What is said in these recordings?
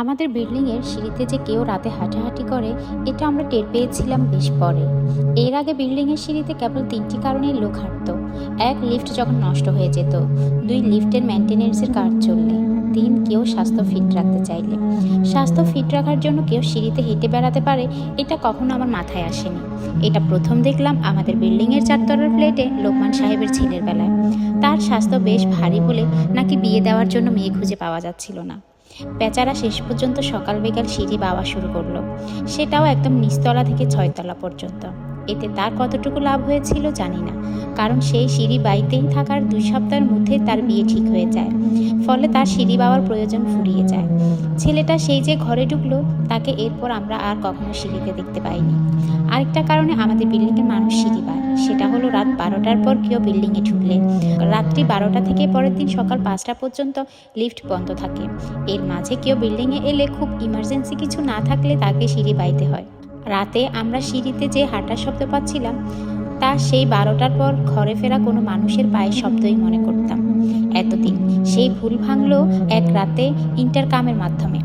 আমাদের বিল্ডিংয়ের সিঁড়িতে যে কেউ রাতে হাঁটাহাঁটি করে, এটা আমরা টের পেয়েছিলাম বেশ পরে। এর আগে বিল্ডিংয়ের সিঁড়িতে কেবল তিনটি কারণেই লোক হাঁটতো। এক, লিফট যখন নষ্ট হয়ে যেত। দুই, লিফটের মেনটেনেন্সের কাজ চললে। তিন, কেউ স্বাস্থ্য ফিট রাখতে চাইলে। স্বাস্থ্য ফিট রাখার জন্য কেউ সিঁড়িতে হেঁটে বেড়াতে পারে, এটা কখনো আমার মাথায় আসেনি। এটা প্রথম দেখলাম আমাদের বিল্ডিংয়ের চারতলার প্লেটে লোকমান সাহেবের ছেলের বেলায়। তার স্বাস্থ্য বেশ ভারী বলে নাকি বিয়ে দেওয়ার জন্য মেয়ে খুঁজে পাওয়া যাচ্ছিল না। বেচারা শেষ পর্যন্ত সকাল বিকাল সিঁড়ি বাওয়া শুরু করল। সেটাও একদম নিচতলা থেকে ছয়তলা পর্যন্ত। এতে তার কতটুকু লাভ হয়েছিল জানি না, কারণ সেই সিঁড়ি বাইতেই থাকার দুই সপ্তাহের মধ্যে তার বিয়ে ঠিক হয়ে যায়। ফলে তার সিঁড়ি বাওয়ার প্রয়োজন ফুরিয়ে যায়। ছেলেটা সেই যে ঘরে ঢুকলো, তাকে এরপর আমরা আর কখনো সিঁড়িতে দেখতে পাইনি। আরেকটা কারণে আমাদের বিল্ডিংয়ের মানুষ সিঁড়ি পায় সেটা হলো রাত বারোটার পর কেউ বিল্ডিংয়ে ঢুকলে। রাত্রি বারোটা থেকে পরের দিন সকাল পাঁচটা পর্যন্ত লিফট বন্ধ থাকে। এর মাঝে কেউ বিল্ডিংয়ে এলে খুব ইমার্জেন্সি কিছু না থাকলে তাকে সিঁড়ি বাইতে হয়। রাতে আমরা সিঁড়িতে যে হাঁটার শব্দ পাচ্ছিলাম, তা সেই বারোটার পর ঘরে ফেরা কোনো মানুষের পায়ের শব্দই মনে করতাম। এতদিন সেই ভুল ভাঙলো এক রাতে ইন্টারকামের মাধ্যমে।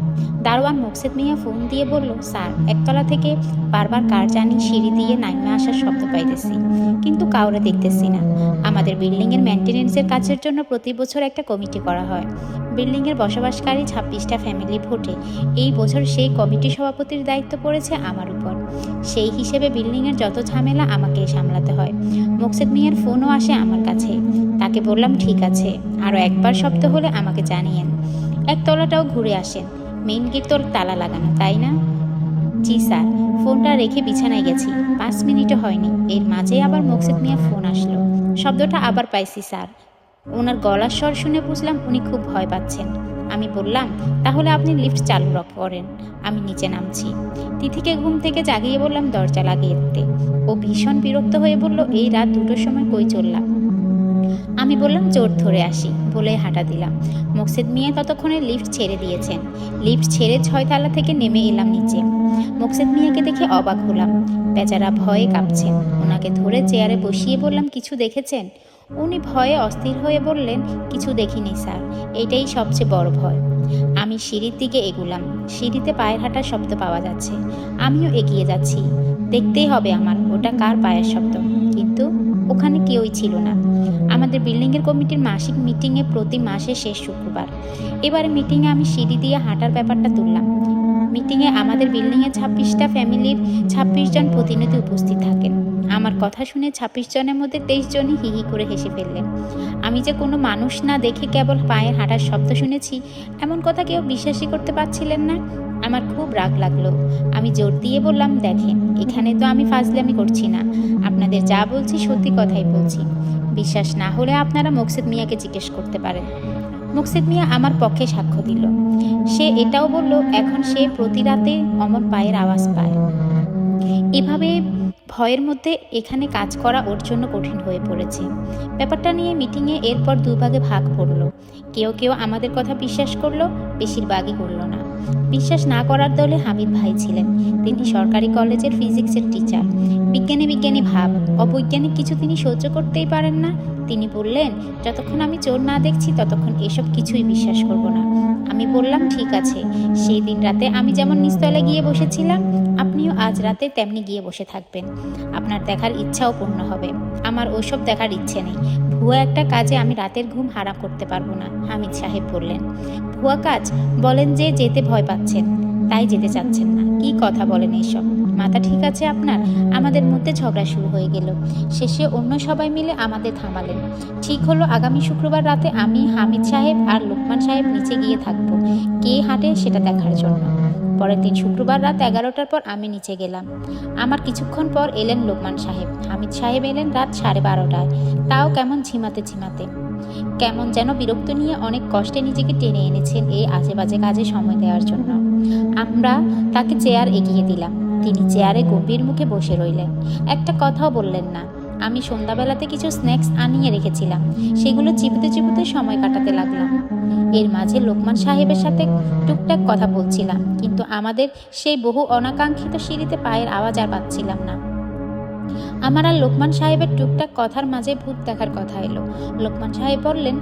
দারোয়ান মোকসেদ মিয়া ফোন দিয়ে বলল, স্যার, একতলা থেকে বারবার কার জানি সিঁড়ি দিয়ে নাইমে আসার শব্দ পাইতেছি, কিন্তু কাউরে দেখতেছি না। আমাদের বিল্ডিংয়ের মেনটেনেন্সের কাজের জন্য প্রতি বছর একটা কমিটি করা হয়। বিল্ডিংয়ের বসবাসকারী ছাব্বিশটা ফ্যামিলি ভোটে। এই বছর সেই কমিটি সভাপতির দায়িত্ব পড়েছে আমার উপর। সেই হিসেবে বিল্ডিংয়ের যত ঝামেলা আমাকে সামলাতে হয়। মোকসেদ মিয়ার ফোনও আসে আমার কাছে। তাকে বললাম, ঠিক আছে আরও একবার শব্দ হলে আমাকে জানিয়েন। একতলাটাও ঘুরে আসেন। মেইন গেট তোর তালা লাগানো, তাই না? জি স্যার, ফোনটা রেখে বিছানায় গেছি। পাঁচ মিনিটও হয়নি। এর মাঝে আবার মোকসেদ মিয়া ফোন আসলো। শব্দটা আবার পাইছি স্যার। ওনার গলার স্বর শুনে বুঝলাম উনি খুব ভয় পাচ্ছেন। আমি বললাম, তাহলে আপনি লিফট চালু করেন। আমি নিচে নামছি। তিথিকে ঘুম থেকে জাগিয়ে বললাম, দরজা লাগিয়ে দিতে ও ভীষণ বিরক্ত হয়ে বলল, এই রাত দুটোর সময় কই চললাম? আমি বললাম, জোর ধরে আসি, বলে হাঁটা দিলাম। মোকসেদ মিয়া ততক্ষণে লিফট ছেড়ে দিয়েছেন। লিফট ছেড়ে ছয়তলা থেকে নেমে এলাম নিচে। মোকসেদ মিয়াকে দেখে অবাক হলাম। বেচারা ভয়ে কাঁপছেন ওনাকে ধরে চেয়ারে বসিয়ে বললাম, কিছু দেখেছেন? উনি ভয়ে অস্থির হয়ে বললেন, কিছু দেখিনি, স্যার। এটাই সবচেয়ে বড় ভয়। আমি সিঁড়ির দিকে এগুলাম। সিঁড়িতে পায়ের হাঁটার শব্দ পাওয়া যাচ্ছে। আমিও এগিয়ে যাচ্ছি। দেখতেই হবে আমার, ওটা কার পায়ের শব্দ? ওখানে কেউই ছিল না। আমাদের বিল্ডিংয়ের কমিটির মাসিক মিটিংয়ে প্রতি মাসে শেষ শুক্রবার। এবারে মিটিংয়ে আমি সিঁড়ি দিয়ে হাঁটার ব্যাপারটা তুললাম। মিটিংয়ে আমাদের বিল্ডিংয়ে ছাব্বিশটা ফ্যামিলির ছাব্বিশ জন প্রতিনিধি উপস্থিত থাকেন। আমার কথা শুনে ছাব্বিশ জনের মধ্যে তেইশ জনই হি হি করে হেসে ফেললেন। আমি যে কোনো মানুষ না দেখে কেবল পায়ের হাঁটার শব্দ শুনেছি, এমন কথা কেউ বিশ্বাসই করতে পারছিলেন না। আমার খুব রাগ লাগল। আমি জোর দিয়ে বললাম, দেখেন, এখানে তো আমি ফাজলামি করছি না। আপনাদের যা বলছি সত্যি কথাই বলছি। বিশ্বাস না হলে আপনারা মোকসেদ মিয়াকে জিজ্ঞেস করতে পারেন। মোকসেদ মিয়া আমার পক্ষে সাক্ষ্য দিল। সে এটাও বলল, এখন সে প্রতি রাতে অমর পায়ের আওয়াজ পায়। এভাবে ভয়ের মধ্যে এখানে কাজ করা ওর জন্য কঠিন হয়ে পড়েছে। ব্যাপারটা নিয়ে মিটিংয়ে এরপর দুভাগে ভাগ পড়ল। কেউ কেউ আমাদের কথা বিশ্বাস করল, বেশিরভাগই করল না। বিশ্বাস না করার দলে হামিদ ভাই ছিলেন। তিনি সরকারি কলেজের ফিজিক্সের টিচার বিজ্ঞানী বিজ্ঞানী ভাব। অবৈজ্ঞানিক কিছু তিনি সহ্য করতেই পারেন না। তিনি বললেন, যতক্ষণ আমি চোর না দেখছি, ততক্ষণ এসব কিছুই বিশ্বাস করব না। আমি বললাম, ঠিক আছে। সেই দিন রাতে আমি যেমন নিস্তলে গিয়ে বসেছিলাম, আপনিও আজ রাতে তেমনি গিয়ে বসে থাকবেন। আপনার দেখার ইচ্ছাও পূর্ণ হবে। আমার ওসব দেখার ইচ্ছে নেই। ভুয়া একটা কাজে আমি রাতের ঘুম হারাম করতে পারব না, হামিদ সাহেব বললেন। ভুয়া কাজ? বলেন যে যেতে ভয় পাচ্ছেন। তাই যেতে চাচ্ছেন না। কি কথা বলেন এইসব? মাথা ঠিক আছে আপনার? আমাদের মধ্যে ঝগড়া শুরু হয়ে গেল। শেষে অন্য সবাই মিলে আমাদের থামালেন। ঠিক হলো, আগামী শুক্রবার রাতে আমি, হামিদ সাহেব আর লোকমান সাহেব নিচে গিয়ে থাকব। কে হাঁটে সেটা দেখার জন্য। পরের দিন শুক্রবার রাত এগারোটার পর আমি নিচে গেলাম। আমার কিছুক্ষণ পর এলেন লোকমান সাহেব। হামিদ সাহেব এলেন রাত সাড়ে বারোটায়। তাও কেমন ঝিমাতে ঝিমাতে। কেমন যেন বিরক্ত নিয়ে অনেক কষ্টে নিজেকে টেনে এনেছেন এই আজে বাজে কাজে সময় দেওয়ার জন্য। আমরা তাকে চেয়ার এগিয়ে দিলাম। তিনি চেয়ারে গম্ভীর মুখে বসে রইলেন। একটা কথাও বললেন না। আমি সন্ধ্যাবেলাতে কিছু স্ন্যাক্স আনিয়ে রেখেছিলাম। সেগুলো চিপুতে চিপুতে সময় কাটাতে লাগলাম এর মাঝে লোকমান সাহেবের সাথে টুকটাক কথা বলছিলাম, কিন্তু আমাদের সেই বহু অনাকাঙ্ক্ষিত সিঁড়িতে পায়ের আওয়াজ আর পাচ্ছিলাম না। আমার আর লোকমান সাহেবের টুকটাক কথার মাঝে ভূত দেখার কথা এলো। লোকমান সাহেব বললেন,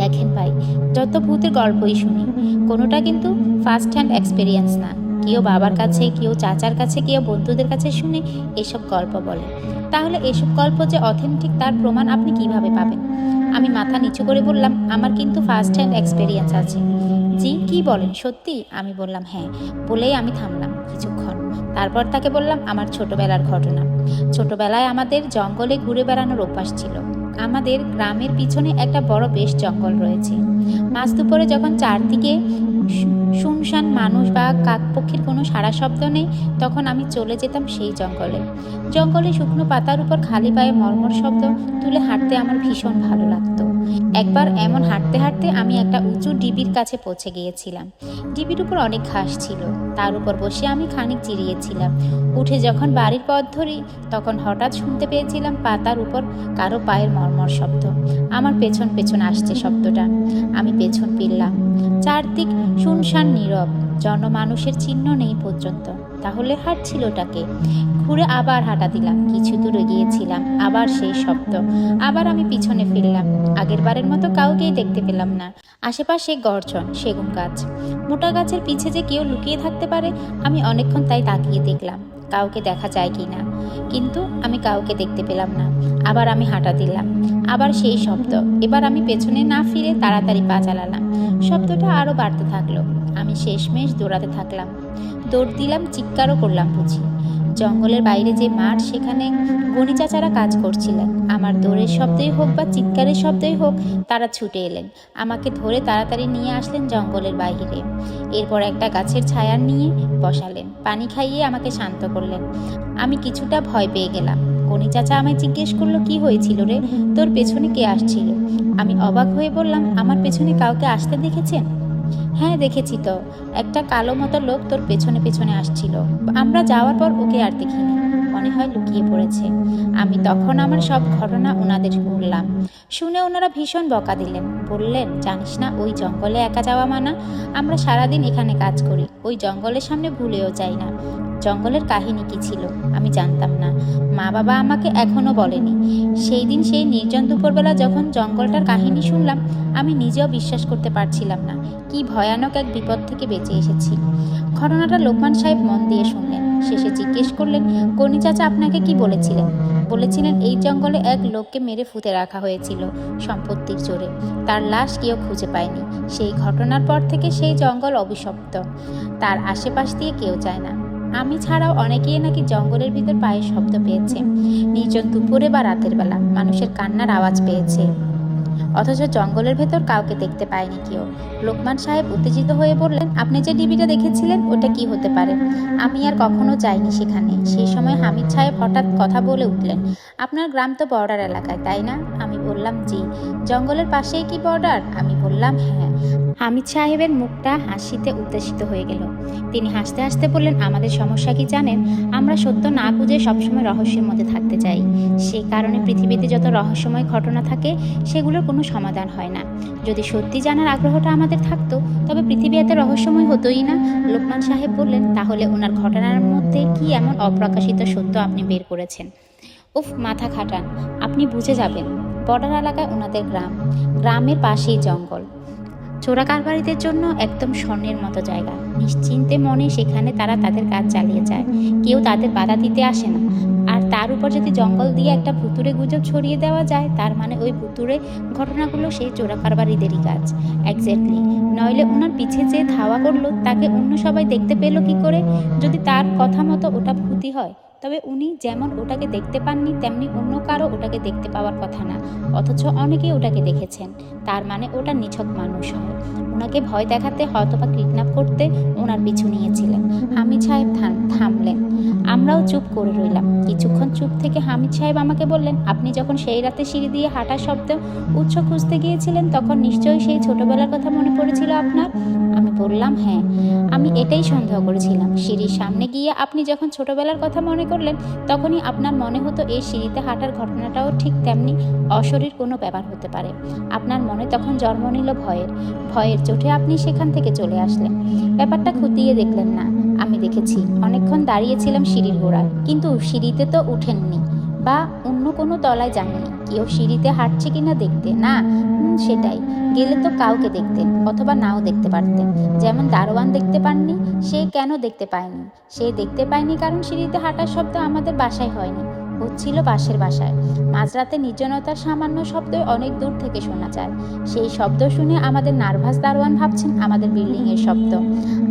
দেখেন ভাই, যত ভূতের গল্পই শুনি, কোনোটা কিন্তু ফার্স্ট হ্যান্ড এক্সপিরিয়েন্স না। কেউ বাবার কাছে, কেউ চাচার কাছে, কেউ বন্ধুদের কাছে শুনে এসব গল্প বলে। তাহলে এসব গল্প যে অথেন্টিক তার প্রমাণ আপনি কীভাবে পাবেন? আমি মাথা নিচু করে বললাম, আমার কিন্তু ফার্স্ট হ্যান্ড এক্সপিরিয়েন্স আছে। জি, কি বলেন? সত্যি? আমি বললাম হ্যাঁ। বলেই আমি থামলাম কিছুক্ষণ। তারপর তাকে বললাম, আমার ছোটবেলার ঘটনা। ছোটবেলায় আমাদের জঙ্গলে ঘুরে বেড়ানোর অভ্যাস ছিল। আমাদের গ্রামের পিছনে একটা বড় বেশ জঙ্গল রয়েছে। মাস দুপুরে যখন চারদিকে শুনশান মানুষ বা কাকপক্ষীর কোনো সারা শব্দ নেই, তখন আমি চলে যেতাম সেই জঙ্গলে। জঙ্গলে শুকনো পাতার উপর খালি পায়ে মর্মর শব্দ তুলে হাঁটতে আমার ভীষণ ভালো লাগতো। একবার এমন হাঁটতে হাঁটতে আমি একটা উঁচু ডিবির কাছে পৌঁছে গিয়েছিলাম। ডিবির উপর অনেক ঘাস ছিল। তার উপর বসে আমি খানিক চিরিয়েছিলাম উঠে যখন বাড়ির পথ ধরি, তখন হঠাৎ শুনতে পেয়েছিলাম পাতার উপর কারও পায়ের মর্মর শব্দ। আমার পেছন পেছন আসছে শব্দটা। আমি পেছন ফিরলাম। চারদিক শুনশান নীরব। জনমানুষের চিহ্ন নেই পর্যন্ত। তাহলে হাঁটছিলটাকে। ঘুরে আবার হাঁটা দিলাম। কিছু দূরে গিয়েছিলাম। আবার সেই শব্দ। আবার আমি পিছনে ফিরলাম। আগের বারের মতো কাউকেই দেখতে পেলাম না। আশেপাশে গর্জন, সেগুন গাছ। মোটা গাছের পিছে যে কেউ লুকিয়ে থাকতে পারে, আমি অনেকক্ষণ তাই তাকিয়ে দেখলাম। কাউকে দেখা যায় কি না। কিন্তু আমি কাউকে দেখতে পেলাম না। আবার আমি হাঁটা দিলাম। আবার সেই শব্দ। এবার আমি পেছনে না ফিরে তাড়াতাড়ি পা চালালাম। শব্দটা আরও বাড়তে থাকল। আমি শেষমেশ দৌড়াতে থাকলাম। দৌড় দিলাম, চিৎকারও করলাম বুঝি। জঙ্গলের বাইরে যে মাঠ, সেখানে গণি চাচারা কাজ করছিলেন। আমার দৌড়ের শব্দই হোক বা চিৎকারের শব্দই হোক, তারা ছুটে এলেন। আমাকে ধরে তাড়াতাড়ি নিয়ে আসলেন জঙ্গলের বাইরে। এরপর একটা গাছের ছায়া নিয়ে বসালেন। পানি খাইয়ে আমাকে শান্ত করলেন। আমি কিছুটা ভয় পেয়ে গেলাম। গণি চাচা আমায় জিজ্ঞেস করল, কি হয়েছিল রে? তোর পেছনে কে আসছিল? আমি অবাক হয়ে বললাম, আমার পেছনে কাউকে আসতে দেখেছেন? হ্যাঁ দেখেছি তো। একটা কালো মতো লোক তোর পেছনে পেছনে আসছিল। আমরা যাওয়ার পর ওকে আর দেখিনি। মনে হয় লুকিয়ে পড়েছে। আমি তখন আমার সব ঘটনা ওনাদের বললাম। শুনে ওনারা ভীষণ বকা দিলেন। বললেন, জানিস না, ওই জঙ্গলে একা যাওয়া মানা। আমরা সারাদিন এখানে কাজ করি। ওই জঙ্গলের সামনে ভুলেও যাই না। জঙ্গলের কাহিনী কি ছিল, আমি জানতাম না। মা বাবা আমাকে এখনও বলেনি। সেই দিন সেই নির্জন দুপুরবেলা যখন জঙ্গলটার কাহিনী শুনলাম, আমি নিজেও বিশ্বাস করতে পারছিলাম না, কি ভয়ানক এক বিপদ থেকে বেঁচে এসেছি। ঘটনাটা লোকমান সাহেব মন দিয়ে শুনলেন, শেষে জিজ্ঞেস করলেন গণি চাচা আপনাকে কি বলেছিলেন? বলেছিলেন, এই জঙ্গলে এক লোককে মেরে ফুতে রাখা হয়েছিল সম্পত্তির জোরে। তার লাশ কেউ খুঁজে পায়নি। সেই ঘটনার পর থেকে সেই জঙ্গল অভিশপ্ত। তার আশেপাশ দিয়ে কেউ যায় না। আমি ছাড়াও অনেকেই নাকি জঙ্গলের ভিতর পায়ের শব্দ পেয়েছে। নির্জন দুপুরে বা রাতের বেলা মানুষের কান্নার আওয়াজ পেয়েছে। অথচ জঙ্গলের ভেতর কাউকে দেখতে পায়নি কেউ। লোকমান সাহেব উত্তেজিত হয়ে বললেন, আপনি যে ডিবিটা দেখেছিলেন, ওটা কি হতে পারে? আমি আর কখনো যাইনি সেখানে। সেই সময় হামিদ সাহেব হঠাৎ কথা বলে উঠলেন, আপনার গ্রাম তো বর্ডার এলাকায়, তাই না? আমি বললাম, জি। জঙ্গলের পাশেই কি বর্ডার? আমি বললাম হ্যাঁ। হামিদ সাহেবের মুখটা হাসিতে উদ্দেশিত হয়ে গেল। তিনি হাসতে হাসতে বললেন, আমাদের সমস্যা কি জানেন? আমরা সত্য না খুঁজে সবসময় রহস্যের মধ্যে থাকতে চাই। সেই কারণে পৃথিবীতে যত রহস্যময় ঘটনা থাকে, সেগুলোর কোনো সমাধান হয় না। যদি সত্যি জানার আগ্রহটা আমাদের থাকতো, তবে পৃথিবী এত রহস্যময় হতোই না। লোকমান সাহেব বললেন, তাহলে ওনার ঘটনার মধ্যে কি এমন অপ্রকাশিত সত্য আপনি বের করেছেন? উফ, মাথা খাটান, আপনি বুঝে যাবেন। বর্ডার এলাকায় ওনাদের গ্রাম। গ্রামের পাশেই জঙ্গল। চোরা কারবারিদের জন্য একদম স্বর্ণের মতো জায়গা। নিশ্চিন্তে মনে সেখানে তারা তাদের কাজ চালিয়ে যায়। কেউ তাদের বাধা দিতে আসে না। আর তার উপর যদি জঙ্গল দিয়ে একটা ভুতুরে গুজব ছড়িয়ে দেওয়া যায়, তার মানে ওই ভুতুরে ঘটনাগুলো সেই চোরা কারবারিদেরই কাজ। একজ্যাক্টলি নইলে ওনার পিছে যে ধাওয়া করল, তাকে অন্য সবাই দেখতে পেল কি করে? যদি তার কথা মতো ওটা ভূতি হয় তবে উনি যেমন ওটাকে দেখতে পাননি, তেমনি অন্য কারও ওটাকে দেখতে পাওয়ার কথা না। অথচ অনেকেই ওটাকে দেখেছেন। তার মানে ওটা নিছক মানুষ হয়। ওনাকে ভয় দেখাতে হয়তো বা কিডন্যাপ করতে ওনার পিছু নিয়েছিলেন। হামিদ সাহেব থাম, থামলেন। আমরাও চুপ করে রইলাম। কিছুক্ষণ চুপ থেকে হামিদ সাহেব আমাকে বললেন, আপনি যখন সেই রাতে সিঁড়ি দিয়ে হাঁটার শব্দ উৎস খুঁজতে গিয়েছিলেন, তখন নিশ্চয়ই সেই ছোটবেলার কথা মনে পড়েছিল আপনার? আমি বললাম হ্যাঁ। আমি এটাই সন্দেহ করেছিলাম। সিঁড়ির সামনে গিয়ে আপনি যখন ছোটবেলার কথা মনে করলেন, তখনই আপনার মনে হতো এই সিঁড়িতে হাঁটার ঘটনাটাও ঠিক তেমনি অশরীর কোনো ব্যাপার হতে পারে। আপনার মনে তখন জন্ম নিল ভয়ের। ভয়ের চোটে আপনি সেখান থেকে চলে আসলেন। ব্যাপারটা খুঁটিয়ে দেখলেন না। আমি দেখেছি, অনেকক্ষণ দাঁড়িয়েছিলাম সিঁড়ির গোড়ায়। কিন্তু সিঁড়িতে তো উঠেননি। বা অন্য কোনো তলায় যাননি কেউ সিঁড়িতে হাঁটছে কিনা দেখতে, না সেটাই। গেলে তো কাউকে দেখতেন, অথবা নাও দেখতে পারতেন। যেমন দারোয়ান দেখতে পাননি, সে কেন দেখতে পায়নি? সে দেখতে পায়নি কারণ সিঁড়িতে হাঁটার শব্দ আমাদের বাসায় হয়নি। হচ্ছিল পাশের বাসায়। মাঝরাতে নির্জনতার সামান্য শব্দ অনেক দূর থেকে শোনা যায়। সেই শব্দ শুনে আমাদের নার্ভাস দারোয়ান ভাবছেন আমাদের বিল্ডিংয়ের শব্দ।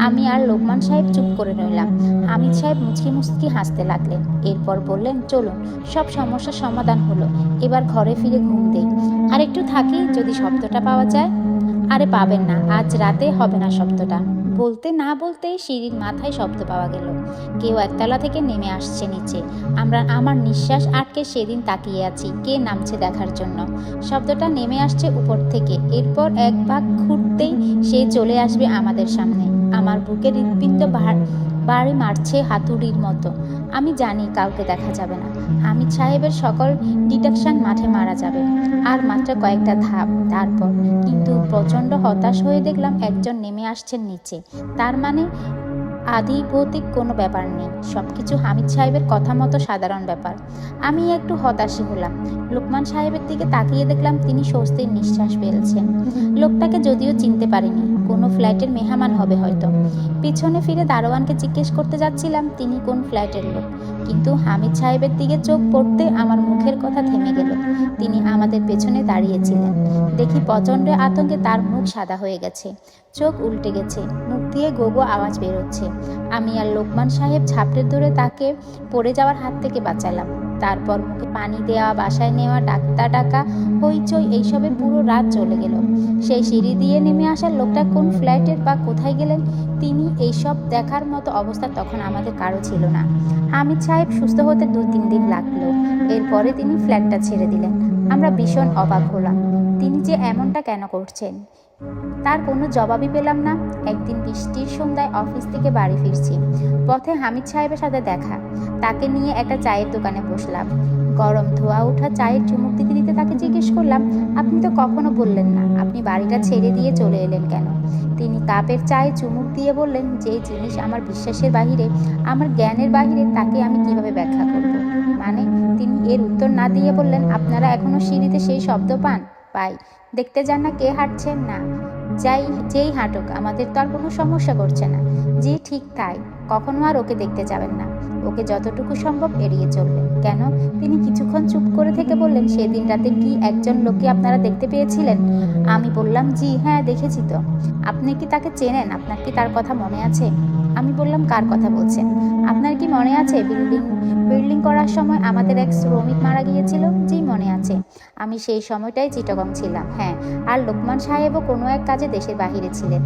আমি আর লোকমান সাহেব চুপ করে রইলাম। হামিদ সাহেব মুচকি মুচকি হাসতে লাগলেন। এরপর বললেন, চলুন, সব সমস্যার সমাধান হলো। এবার ঘরে ফিরে ঘুম দেই। আর একটু থাকি যদি শব্দটা পাওয়া যায়। আরে পাবেন না, আজ রাতে হবে না শব্দটা। বলতে না বলতে সিঁড়ির মাথায় শব্দ পাওয়া গেল। কেউ একতলা থেকে নেমে আসছে নিচে। আমরা আমার নিঃশ্বাস আটকে সেদিন তাকিয়ে আছি, কে নামছে দেখার জন্য। শব্দটা নেমে আসছে উপর থেকে। এরপর এক ভাগ ঘুরতেই সে চলে আসবে আমাদের সামনে। আমার বুকের হৃৎপিণ্ড বাড়- বাড়ি মারছে হাতুড়ির মতো। আমি জানি কাউকে দেখা যাবে না। হামিদ সাহেবের সকল ডিটেকশন মাঠে মারা যাবে। আর মাত্র কয়েকটা ধাপ তারপর। কিন্তু প্রচণ্ড হতাশ হয়ে দেখলাম একজন নেমে আসছেন নিচে। তার মানে আধিভৌতিক কোনো ব্যাপার নেই। সব কিছু হামিদ সাহেবের কথা মতো সাধারণ ব্যাপার। আমি একটু হতাশী হলাম। লোকমান সাহেবের দিকে তাকিয়ে দেখলাম তিনি স্বস্তির নিঃশ্বাস ফেলছেন। লোকটাকে যদিও চিনতে পারিনি, কোনো ফ্ল্যাটের মেহমান হবে হয়তো। পিছনে ফিরে দারোয়ানকে জিজ্ঞেস করতে যাচ্ছিলাম, তিনি কোন ফ্ল্যাটের লোক? কিন্তু হামিদ সাহেবের দিকে চোখ পড়তে আমার মুখের কথা থেমে গেল। তিনি আমাদের পেছনে দাঁড়িয়েছিলেন। দেখি প্রচণ্ড আতঙ্কে তার মুখ সাদা হয়ে গেছে। চোখ উল্টে গেছে। মুখ দিয়ে গোগো আওয়াজ বেরোচ্ছে। আমি আর লোকমান সাহেব ঝাপটে ধরে তাকে পড়ে যাওয়ার হাত থেকে বাঁচালাম। তারপর মুখে পানি দেওয়া, বাসায় নেওয়া ডাক্তার ডাকা হইচই, এইসবে পুরো রাত চলে গেল। সেই সিঁড়ি দিয়ে নেমে আসার লোকটা কোন ফ্ল্যাটের বা কোথায় গেলেন, তিনি এইসব দেখার মতো অবস্থা তখন আমাদের কারও ছিল না। আমির সাহেব সুস্থ হতে দু তিন দিন লাগল। এরপরে তিনি ফ্ল্যাটটা ছেড়ে দিলেন। আমরা ভীষণ অবাক হলাম। তিনি যে এমনটা কেন করছেন? তার কোনো জবাবই পেলাম না। একদিন বৃষ্টির সন্ধ্যায় অফিস থেকে বাড়ি ফিরছি। পথে হামিদ সাহেবের সাথে দেখা। তাকে নিয়ে একটা চায়ের দোকানে বসলাম। গরম ধোয়া ওঠা চায়ের চুমুক দিতে দিতে তাকে জিজ্ঞেস করলাম, আপনি তো কখনো বললেন না, আপনি বাড়িটা ছেড়ে দিয়ে চলে এলেন কেন? তিনি কাপের চায়ে চুমুক দিয়ে বললেন, যে জিনিস আমার বিশ্বাসের বাহিরে, আমার জ্ঞানের বাহিরে, তাকে আমি এর উত্তর না দিয়ে বললেন, আপনারা এখনও সিঁড়িতে সেই শব্দ পান? পাই। দেখতে যান না কে হাঁটছেন না। যাই, যেই হাঁটুক, আমাদের তো আর কোনো সমস্যা করছে না। জি ঠিক তাই, কখনো আর ওকে দেখতে যাবেন না। ওকে যতটুকু সম্ভব এড়িয়ে চলবেন। কেন? তিনি কিছুক্ষণ চুপ করে থেকে বললেন সেদিন রাতে কি একজন লোককে আপনারা দেখতে পেয়েছিলেন? আমি বললাম, জি হ্যাঁ দেখেছি তো। আপনি কি তাকে চেনেন? আপনার কি তার কথা মনে আছে? আমি বললাম, কার কথা বলছেন? আপনার কি মনে আছে বিল্ডিং? বিল্ডিং করার সময় আমাদের এক শ্রমিক মারা গিয়েছিল? জি, মনে আছে। আমি সেই সময়টাই চিটগং ছিলাম হ্যাঁ। আর লোকমান সাহেবও কোনো এক কাজে দেশের বাহিরে ছিলেন।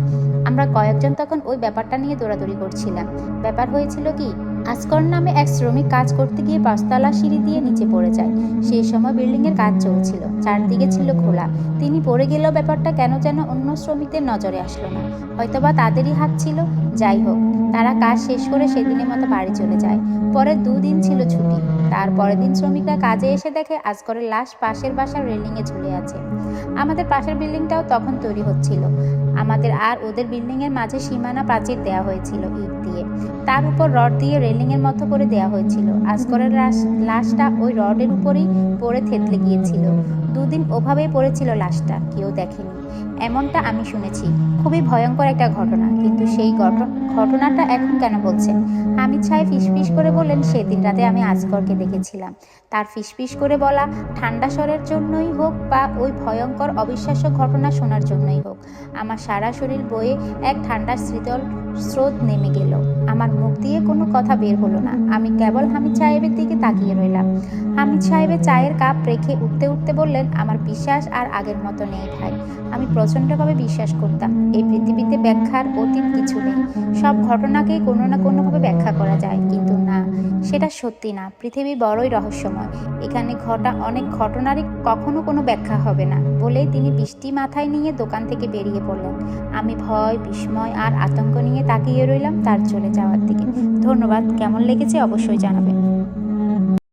আমরা কয়েকজন তখন ওই ব্যাপারটা নিয়ে দৌড়াদৌড়ি করছিলাম। ব্যাপার হয়েছিল কি, আসকর নামে এক শ্রমিক কাজ করতে গিয়ে পাঁচতলা সিঁড়ি দিয়ে নিচে পড়ে যায়। সেই সময় বিল্ডিংয়ের কাজ চলছিল, চারদিকে ছিল খোলা। তিনি পড়ে গেলেও ব্যাপারটা কেন যেন অন্য শ্রমিকদের নজরে আসলো না। হয়তোবা তাদেরই হাত ছিল, যাই হোক, তারা কাজ শেষ করে সেদিনের মতো বাড়ি চলে যায়। পরে দুদিন ছিল ছুটি। তার পরের দিন শ্রমিকরা কাজে এসে দেখে আজকরের লাশ পাশের বাসার রেলিংয়ে ঝুলে আছে। আমাদের পাশের বিল্ডিংটাও তখন তৈরি হচ্ছিল। আমাদের আর ওদের বিল্ডিংয়ের মাঝে সীমানা প্রাচীর দেওয়া হয়েছিল ইট দিয়ে। তার উপর রড দিয়ে রেলিংয়ের মতো করে দেওয়া হয়েছিল। আজকরের লাশ, লাশটা ওই রডের উপরেই পড়ে থেতলে গিয়েছিল। দুদিন ওভাবেই পড়েছিল লাশটা, কেউ দেখেনি। এমনটা আমি শুনেছি। খুবই ভয়ঙ্কর একটা ঘটনা, কিন্তু সেই ঘটন ঘটনাটা এখন কেন বলছেন হামিদ সাহেব ফিসফিস করে বললেন, সেদিন রাতে আমি আজগরকে দেখেছিলাম। তার ফিসফিস করে বলা ঠান্ডা স্বরের জন্যই হোক বা ওই ভয়ঙ্কর অবিশ্বাস্য ঘটনা শোনার জন্যই হোক, আমার সারা শরীর বয়ে এক ঠান্ডা শীতল স্রোত নেমে গেল। আমার মুখ দিয়ে কোনো কথা বের হলো না। আমি কেবল হামিদ সাহেবের দিকে তাকিয়ে রইলাম। হামিদ সাহেবের চায়ের কাপ রেখে উঠতে উঠতে বললেন আমার বিশ্বাস আর আগের মতো নেই ভাই। আমি প্রচণ্ডভাবে বিশ্বাস করতাম, এই পৃথিবীতে ব্যাখ্যার অতীত কিছু নেই। সব ঘটনাকেই কোনো না কোনোভাবে ব্যাখ্যা করা যায়, কিন্তু না, সেটা সত্যি না। পৃথিবী বড়ই রহস্যময়। এখানে ঘটা, অনেক ঘটনারই কখনো কোনো ব্যাখ্যা হবে না, বলেই তিনি বৃষ্টি মাথায় নিয়ে দোকান থেকে বেরিয়ে পড়লেন। আমি ভয়, বিস্ময় আর আতঙ্ক নিয়ে তাকিয়ে রইলাম তার চলে যাওয়ার দিকে। ধন্যবাদ, কেমন লেগেছে অবশ্যই জানাবেন।